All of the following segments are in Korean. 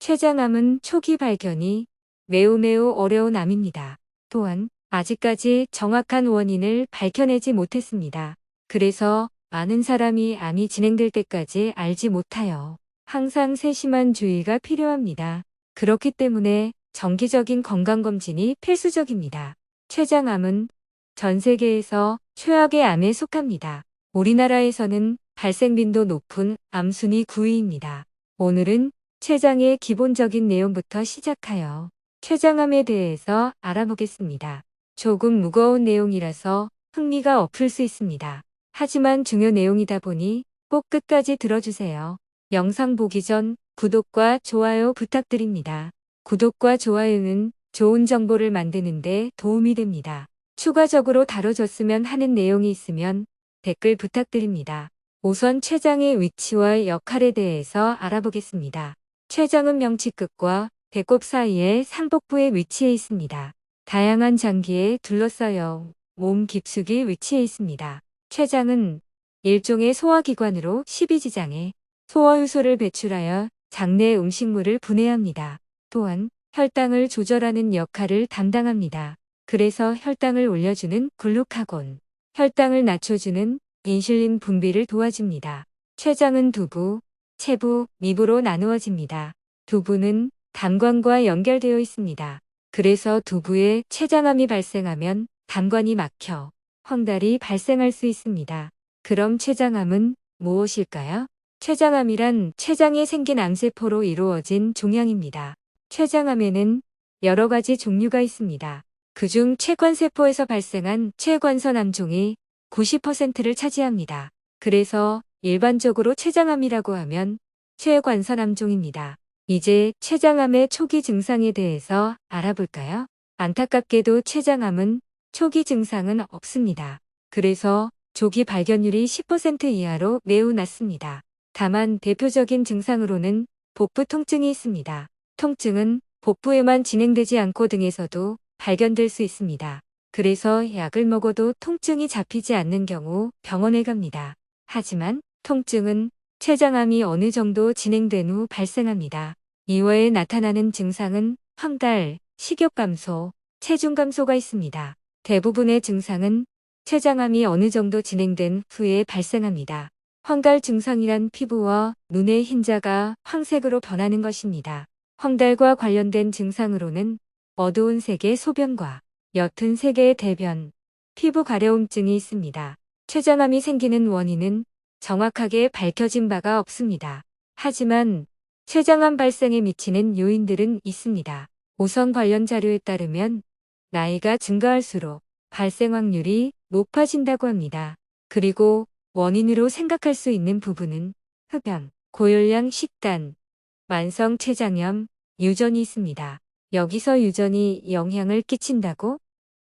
췌장암은 초기 발견이 매우 매우 어려운 암입니다. 또한 아직까지 정확한 원인을 밝혀내지 못했습니다. 그래서 많은 사람이 암이 진행될 때까지 알지 못하여 항상 세심한 주의가 필요합니다. 그렇기 때문에 정기적인 건강검진이 필수적입니다. 췌장암은 전 세계에서 최악의 암에 속합니다. 우리나라에서는 발생 빈도 높은 암 순위 9위입니다. 오늘은 췌장의 기본적인 내용부터 시작하여 췌장암에 대해서 알아보겠습니다. 조금 무거운 내용이라서 흥미가 없을 수 있습니다. 하지만 중요 내용이다 보니 꼭 끝까지 들어주세요. 영상 보기 전 구독과 좋아요 부탁드립니다. 구독과 좋아요는 좋은 정보를 만드는데 도움이 됩니다. 추가적으로 다뤄줬으면 하는 내용이 있으면 댓글 부탁드립니다. 우선 췌장의 위치와 역할에 대해서 알아보겠습니다. 췌장은 명치 끝과 배꼽 사이의 상복부에 위치해 있습니다. 다양한 장기에 둘러싸여 몸 깊숙이 위치해 있습니다. 췌장은 일종의 소화기관으로 십이지장에 소화효소를 배출하여 장내 음식물을 분해합니다. 또한 혈당을 조절하는 역할을 담당합니다. 그래서 혈당을 올려주는 글루카곤, 혈당을 낮춰주는 인슐린 분비를 도와줍니다. 췌장은 두부, 체부, 미부로 나누어집니다. 두부는 담관과 연결되어 있습니다. 그래서 두부에 췌장암이 발생하면 담관이 막혀 황달이 발생할 수 있습니다. 그럼 췌장암은 무엇일까요? 췌장암이란 췌장에 생긴 암세포로 이루어진 종양입니다. 췌장암에는 여러 가지 종류가 있습니다. 그중 췌관세포에서 발생한 췌관선 암종이 90%를 차지합니다. 그래서 일반적으로 췌장암이라고 하면 췌관선암종입니다. 이제 췌장암의 초기 증상에 대해서 알아볼까요? 안타깝게도 췌장암은 초기 증상은 없습니다. 그래서 조기 발견율이 10% 이하로 매우 낮습니다. 다만 대표적인 증상으로는 복부 통증이 있습니다. 통증은 복부에만 진행되지 않고 등에서도 발견될 수 있습니다. 그래서 약을 먹어도 통증이 잡히지 않는 경우 병원에 갑니다. 하지만 통증은 췌장암이 어느 정도 진행된 후 발생합니다. 이외에 나타나는 증상은 황달, 식욕 감소, 체중 감소가 있습니다. 대부분의 증상은 췌장암이 어느 정도 진행된 후에 발생합니다. 황달 증상이란 피부와 눈의 흰자가 황색으로 변하는 것입니다. 황달과 관련된 증상으로는 어두운 색의 소변과 옅은 색의 대변, 피부 가려움증이 있습니다. 췌장암이 생기는 원인은 정확하게 밝혀진 바가 없습니다. 하지만 췌장암 발생에 미치는 요인들은 있습니다. 우선 관련 자료에 따르면 나이가 증가할수록 발생 확률이 높아진다고 합니다. 그리고 원인으로 생각할 수 있는 부분은 흡연, 고열량 식단, 만성 췌장염, 유전이 있습니다. 여기서 유전이 영향을 끼친다고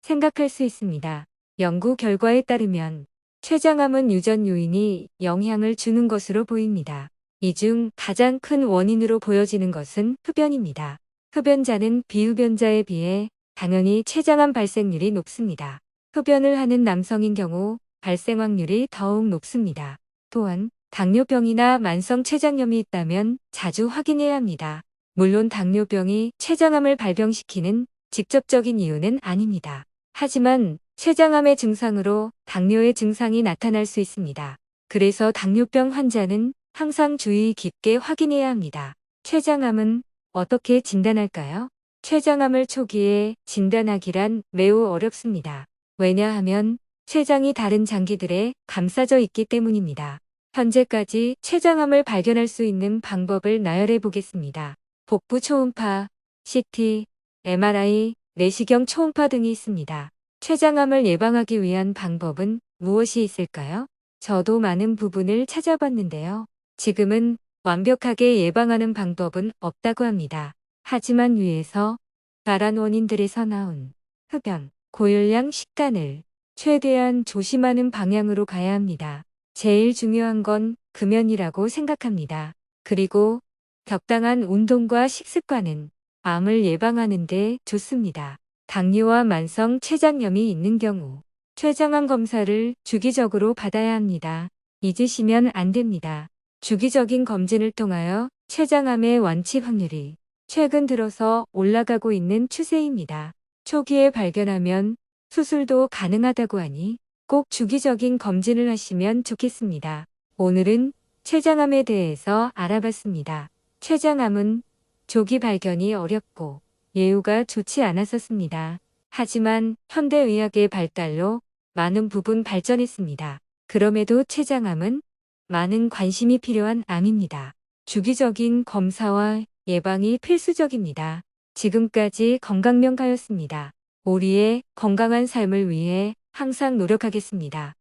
생각할 수 있습니다. 연구 결과에 따르면 췌장암은 유전 요인이 영향을 주는 것으로 보입니다. 이 중 가장 큰 원인으로 보여지는 것은 흡연입니다. 흡연자는 비흡연자에 비해 당연히 췌장암 발생률이 높습니다. 흡연을 하는 남성인 경우 발생 확률이 더욱 높습니다. 또한 당뇨병이나 만성 췌장염이 있다면 자주 확인해야 합니다. 물론 당뇨병이 췌장암을 발병시키는 직접적인 이유는 아닙니다. 하지만 췌장암의 증상으로 당뇨의 증상이 나타날 수 있습니다. 그래서 당뇨병 환자는 항상 주의 깊게 확인해야 합니다. 췌장암은 어떻게 진단할까요? 췌장암을 초기에 진단하기란 매우 어렵습니다. 왜냐하면 췌장이 다른 장기들에 감싸져 있기 때문입니다. 현재까지 췌장암을 발견할 수 있는 방법을 나열해 보겠습니다. 복부 초음파, CT, MRI, 내시경 초음파 등이 있습니다. 췌장암을 예방하기 위한 방법은 무엇이 있을까요? 저도 많은 부분을 찾아봤는데요. 지금은 완벽하게 예방하는 방법은 없다고 합니다. 하지만 위에서 말한 원인들에서 나온 흡연, 고열량 식단을 최대한 조심하는 방향으로 가야 합니다. 제일 중요한 건 금연이라고 생각합니다. 그리고 적당한 운동과 식습관은 암을 예방하는 데 좋습니다. 당뇨와 만성 췌장염이 있는 경우 췌장암 검사를 주기적으로 받아야 합니다. 잊으시면 안 됩니다. 주기적인 검진을 통하여 췌장암의 완치 확률이 최근 들어서 올라가고 있는 추세입니다. 초기에 발견하면 수술도 가능하다고 하니 꼭 주기적인 검진을 하시면 좋겠습니다. 오늘은 췌장암에 대해서 알아봤습니다. 췌장암은 조기 발견이 어렵고 예후가 좋지 않았었습니다. 하지만 현대의학의 발달로 많은 부분 발전했습니다. 그럼에도 췌장암은 많은 관심이 필요한 암입니다. 주기적인 검사와 예방이 필수적입니다. 지금까지 건강명가였습니다. 우리의 건강한 삶을 위해 항상 노력하겠습니다.